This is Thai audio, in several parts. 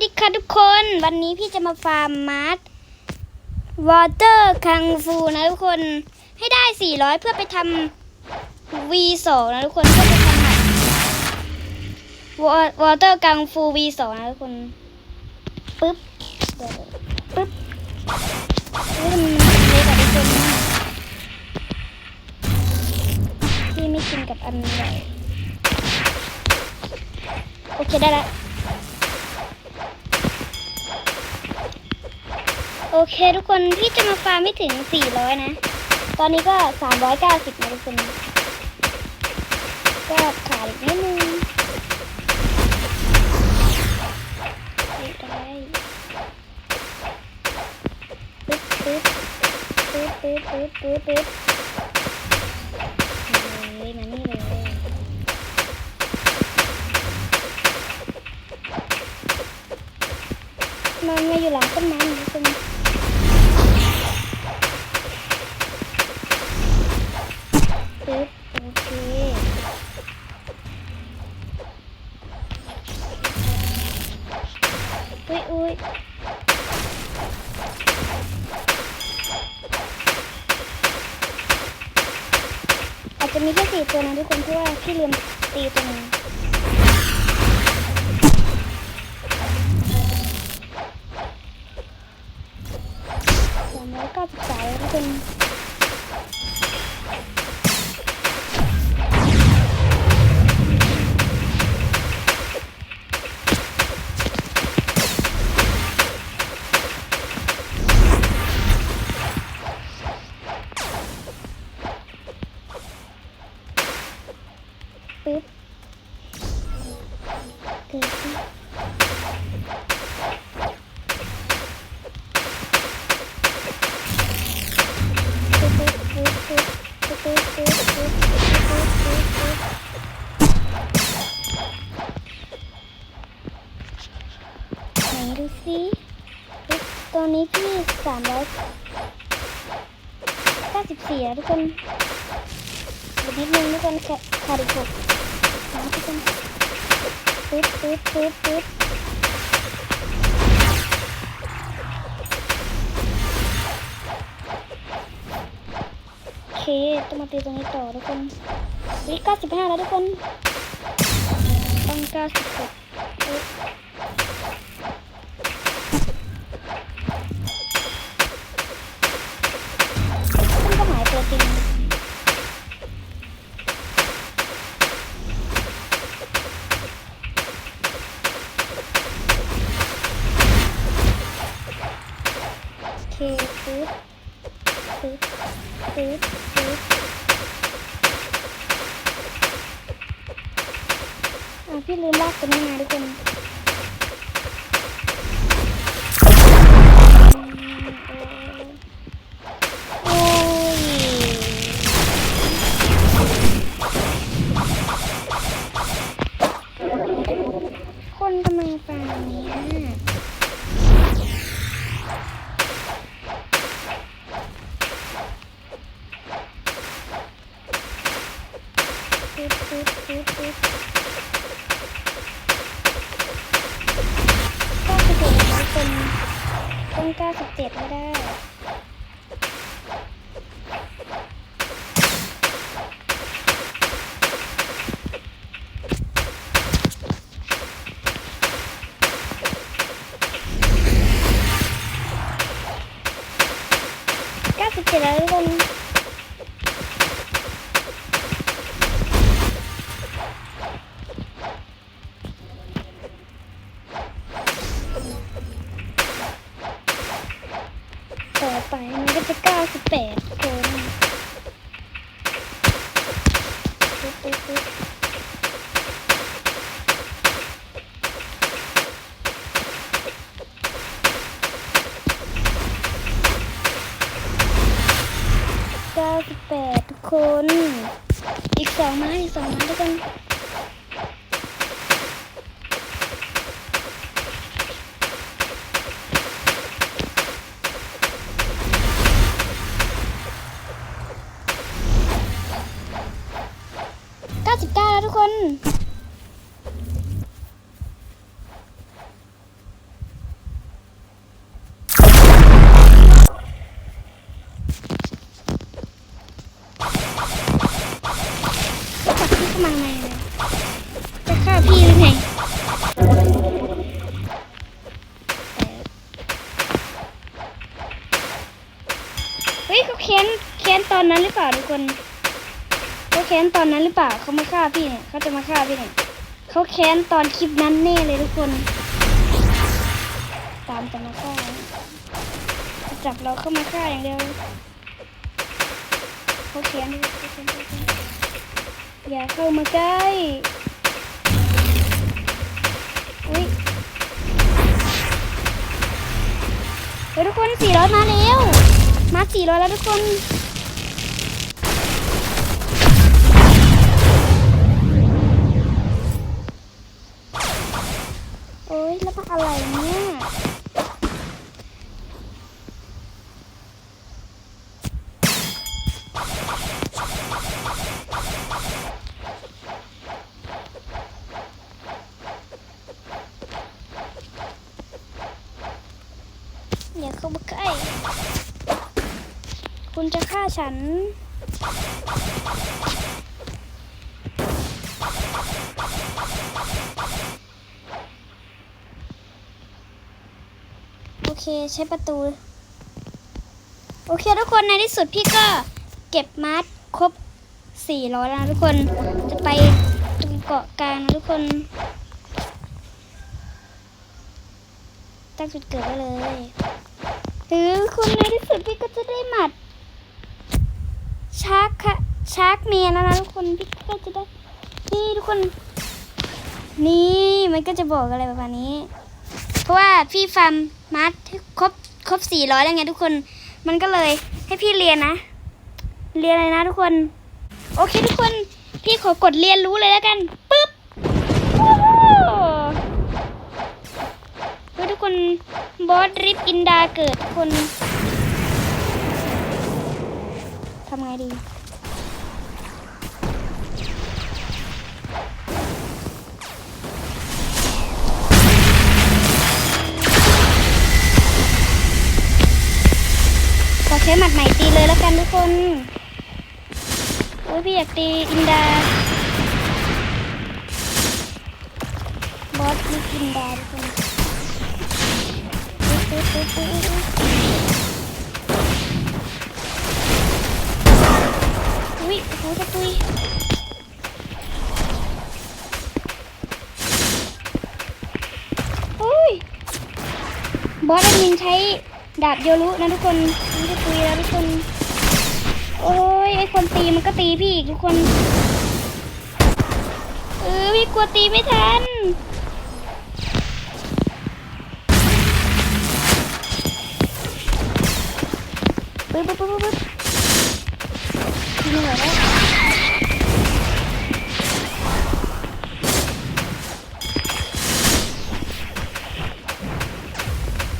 ดีค่ะทุกคน วันนี้พี่จะมาฟาร์มมาร์ทวอเตอร์คังฟูนะทุกคนให้ได้ 400 เพื่อไปทำ V2 นะทุกคนเพื่อไปทำวอเตอร์กังฟู V2 นะทุกคนปึ๊บเดี๋ยวปึ๊บเฮ้ยมันเล็กอะทุกคนพี่ไม่กินกับอันใหญ่โอเคได้แล้ว โอเคทุกคนพี่จะมาฟาร์มไม่ถึง 400 นะ ตอนนี้ก็ 390นะทุกคนก็ขาดอีกนิดนึงได้ปึ๊บปึ๊บปึ๊บปึ๊บปึ๊บปึ๊บปึ๊บเลยมานี่เลยมันมาอยู่หลังต้นไม้นะทุกคน 193เป็น ล้วทุกคนอีกนิดนึงทุกคนแค่ขาดอีกหกนะทุกคนปึ๊บปึ๊บปึ๊บปึ๊บโอเคต้องมาตีตรงนี้ต่อทุกคนวิเก้าสิบห้าแล้วทุกคนต้องเก้าสิบหก ตัวจริงเคปึ๊บปึ๊บปึ๊บปึ๊บอะพี่ลืมลากตัวนี้มาทุกคน ก้าสิบเจ็ดไม่ได้ casa perto. ค้นเค้นตอนนั้นหรือเปล่าทุกคนเขาเค้นตอนนั้นหรือเปล่าเขามาฆ่าพี่เนี่ยเขาจะมาฆ่าพี่เนี่ยเขาแค้นตอนคลิปนั้นแน่เลยทุกคน ตามจะมาฆ่าจับเราเข้ามาฆ่าอย่างเดียวเขาแค้นเขาแค้นเขาแค้นอย่าเข้ามาใกล้อุ้ยเฮ้ยทุกคนสี่ร้อยมาแล้วมาสี่ร้อยแล้วทุกคน โอ้ยแล้วมันอะไรเนี่ย อย่าเข้ามาใกล้ คุณจะฆ่า ฉัน โอเคใช้ประตู โอเคทุกคนในที่สุดพี่ก็เก็บมาร์คครบ400แล้วทุกคนจะไปตรงเกาะกลางนะทุกคน ตั้งจุดเกิดไว้เลยหรือคุณในที่สุดพี่ก็จะได้หมัด ชาร์กค่ะชาร์กเมียแล้วนะทุกคนพี่ก็จะได้นี่ทุกคน นี่มันก็จะบอกอะไรประมาณนี้ เพราะว่าพี่ฟาร์มมาร์ทครบครบสี่ร้อยแล้วไงทุกคน มันก็เลยให้พี่เรียนนะ เรียนเลยนะทุกคน โอเคทุกคน พี่ขอกดเรียนรู้เลยแล้วกันปึ๊บโอ้โหเฮ้ยทุกคนบอสริปอินดาเกิดคนทำไงดี ขอใช้หมัดใหม่ตีเลยแล้วกันทุกคนโอ้ยพี่อยากตีอินดา บอสนี่อินดาทุกคน ปึ๊บปึ๊บปึ๊บปึ๊บอุ้ยโอ้โหจะตุยโอ้ยบอสแอดมินใช้ดาบโยรุนะทุกคนมันจะตีแล้วทุกคน โอ้ยไอคนตีมันก็ตีพี่อีกทุกคน เออพี่กลัวตีไม่ทันปึ๊บปึ๊บปึ๊บปึ๊บ ไม่ไหวแล้ว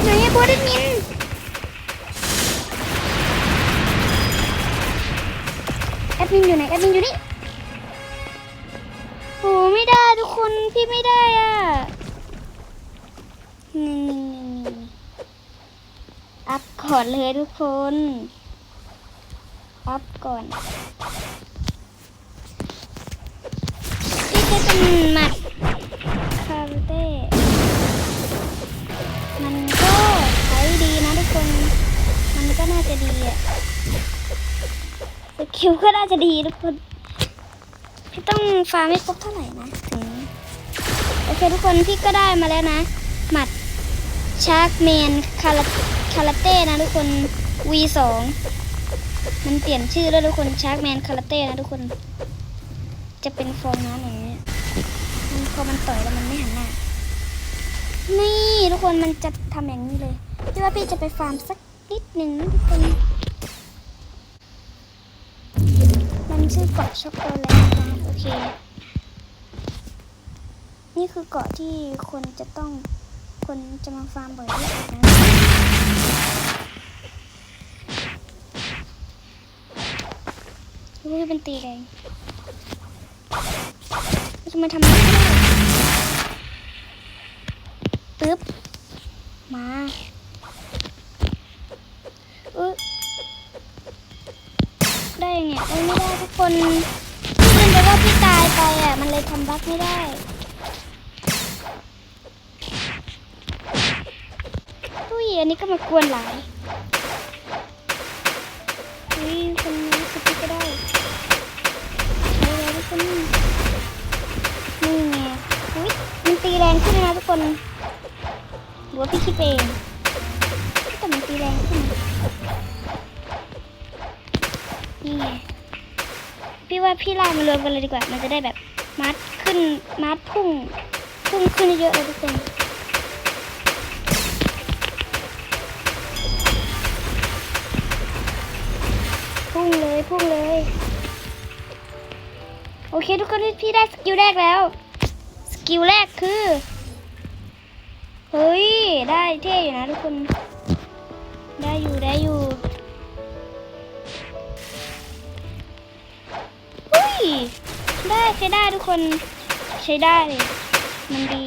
ไหนอะบอสแอดมินแอดมินอยู่ไหนแอดมินอยู่นี่โหไม่ได้ทุกคนพี่ไม่ได้อะนี่อัพก่อนเลยทุกคน อัพก่อนพี่จะเป็นหมัดคาร์เต้มันก็ใช้ดีนะทุกคน มันก็น่าจะดีอะสกิลก็น่าจะดีทุกคนพี่ต้องฟาร์มไม่ครบเท่าไหร่นะถึงโอเคทุกคนพี่ก็ได้มาแล้วนะ หมัดชาร์กแมนคาราคาราเต้นะทุกคน V2 มันเปลี่ยนชื่อแล้วทุกคนชาร์กแมนคาราเต้นะทุกคน จะเป็นฟองน้ำอย่างนี้มันพอมันต่อยแล้วมันไม่หันหน้า นี่ทุกคนมันจะทำอย่างนี้เลยพี่ว่าพี่จะไปฟาร์มสักนิดหนึ่งนะทุกคน มันชื่อเกาะช็อกโกแลตนะโอเค นี่คือเกาะที่คนจะต้องคนจะมาฟาร์มบ่อยที่สุดนะ รู้ว่เป็นตีเราจะมาทำปึ๊บ มาเออได้ไงโอ้ยไม่ได้ทุกคนพี่ลืมไปว่าว่าพี่ตายไปอะ มันเลยทำบั๊กไม่ได้อุ้ยอันนี้ก็มากวนหลาย ใช้นนี่ไงอุ้ยมันตีแรงขึ้นนะทุกคนหรือว่าพี่คิดเองแต่มันตีแรงขึ้นนี่ไงพี่ว่าพี่ลามารวมกันเลยดีกว่า มันจะได้แบบมัดขึ้นมัดพุ่งพุ่งขึ้นเยอะเลยทุกคนพุ่งเลยพุ่งเลย โอเคทุกคนพี่ได้สกิลแรกแล้ว สกิลแรกคือ เฮ้ย ได้เท่อยู่นะทุกคน ได้อยู่ได้อยู่เฮ้ยได้ใช้ได้ทุกคนใช้ได้เลยมันดี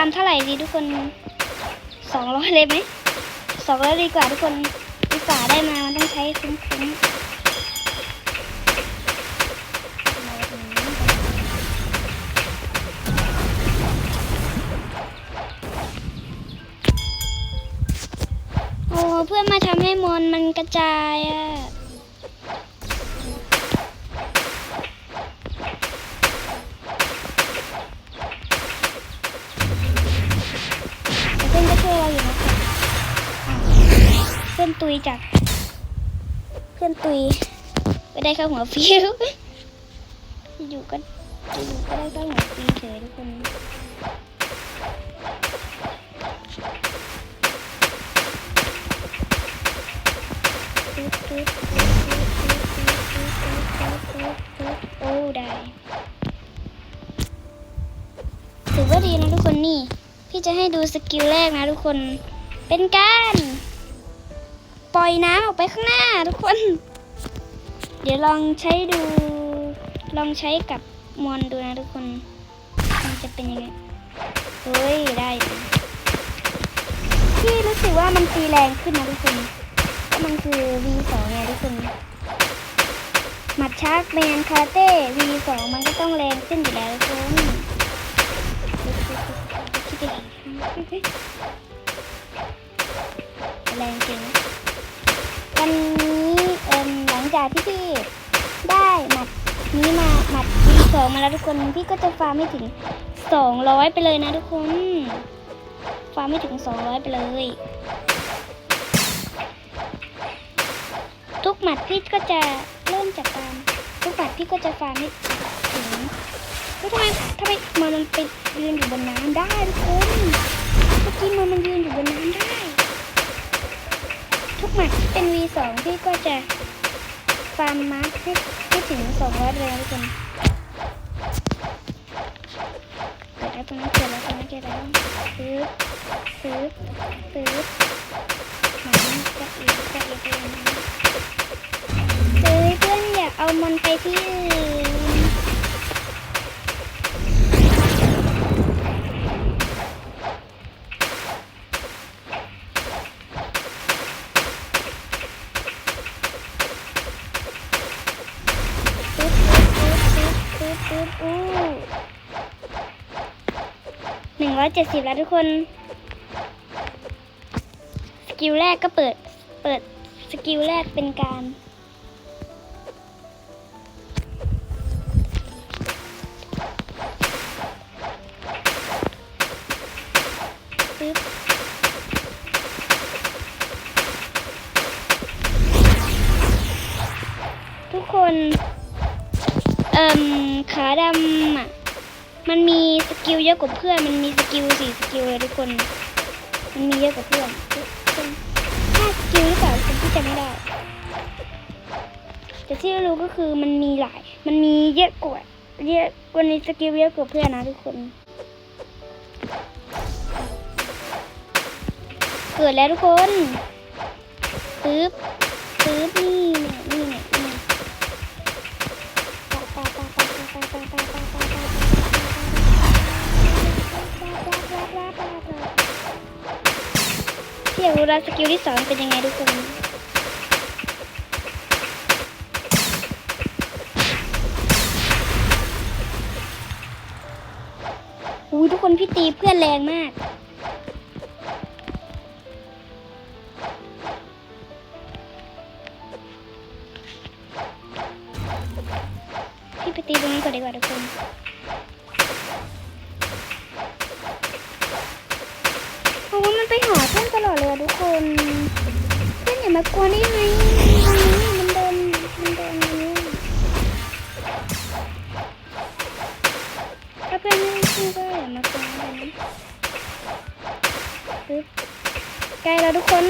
าร์มเท่าไหร่ดีทุกคนสองร้อยเลยไหมสองร้อยดีกว่าทุกคนอุตส่าได้มามันต้องใช้คุ้มๆโอ้เพื่อนมาทำให้มอนมันกระจายอะ ยจากเพื่อนตุยไปได้ข้าหัวฟิวอยู่ก็อยู่ก็ได้ข้าหัวฟิวเฉยทุกคนโอ้ได้ถือว่าดีนะทุกคนนี่ พี่จะให้ดูสกิลแรกนะทุกคนเป็นการ ปล่อยน้ำออกไปข้างหน้าทุกคน เดี๋ยวลองใช้ดู ลองใช้กับมอนดูนะทุกคน มันจะเป็นยังไง เฮ้ย ได้อยู่นะพี่รู้สึกว่ามันตีแรงขึ้นนะทุกคน มันคือ V2 ไงทุกคนหมัดชาร์กแมนคาเต้ V2 มันก็ต้องแรงขึ้นอยู่แล้วทุกคนแรงจริง มาแล้วทุกคน พี่ก็จะฟาร์มไม่ถึงสองร้อยไปเลยนะทุกคน ฟาร์มไม่ถึงสองร้อยไปเลย ทุกหมัดพี่ก็จะเริ่มจากการทุกหมัดพี่ก็จะฟาร์มไม่ถึงแล้วทำไมทำไมมันมันไปยืนอยู่บนน้ำได้ทุกคนเมื่อกี้มันมันยืนอยู่บนน้ำได้ ทุกหมัดที่เป็น V2 พี่ก็จะฟาร์มมาร์คให้ให้ถึง200เลยทุกคนเกิดแล้ว ตรงนั้เกิดแล้วตรงนั้เกิดแล้วซื้อซื้อซื้อหมาจะอีกจะอีกเลยนะเฮ้เพื่อนอยากเอามันไปที่อื่นตึ๊ดตึ๊ดตึ๊ดตึ๊ดตึ๊ดอู้ งร้อยเจ็ดสิบแล้วทุกคน สกิลแรกก็เปิด เปิด สกิลแรกเป็นการ มันมีสกิลเยอะกว่าเพื่อน มันมีสกิลสี่สกิลเลยทุกคน มันมีเยอะกว่าเพื่อนห้าสกิลหรือเปล่าผมที่จำไม่ได้ แต่ที่รู้ก็คือมันมีหลาย มันมีเยอะกว่า เยอะกว่าในสกิลเยอะกว่าเพื่อนนะทุกคน เกิดแล้วทุกคนปึ๊บปึ๊บนี่ ลาสกิลที่สองเป็นยังไงทุกคน อุ้ยทุกคนพี่ตีเพื่อนแรงมาก นเพื่อนอย่ามากลัวได้ไหมตรงนี้มันเดินมันเดินอย่างนี้ถ้าเพื่อนไม่ชื่อก็อย่ามากวนกันนะใกล้แล้วทุกคน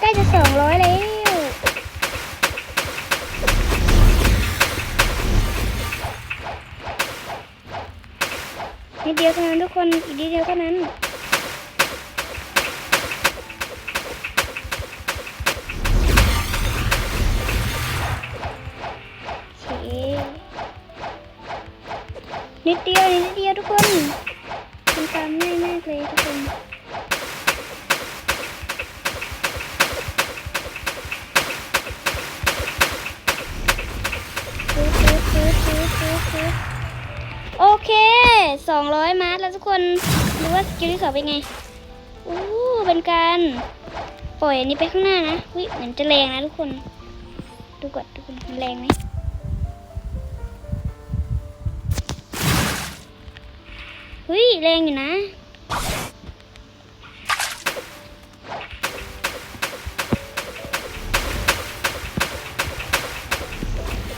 ใกล้จะสองร้อยแล้วนิดเดียวเท่านั้นทุกคน อีกนิดเดียวเท่านั้น ว่าสองเป็นไงอู้เป็นการปล่อยอันนี้ไปข้างหน้านะวิเหมือนจะแรงนะทุกคน ดูก่อนทุกคนมันแรงไหมเฮ้ยแรงอยู่นะ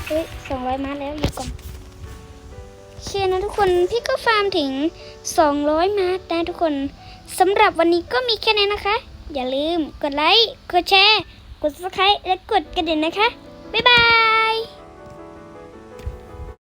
เฮ้ยสองร้อยมาแล้วหยุดก่อน นะทุกคน พี่ก็ฟาร์มถึง 200 มาร์นะทุกคนสำหรับวันนี้ก็มีแค่นี้นะคะ อย่าลืมกดไลค์ กดแชร์ กด subscribe และกดกระดิ่งนะคะ บ๊ายบาย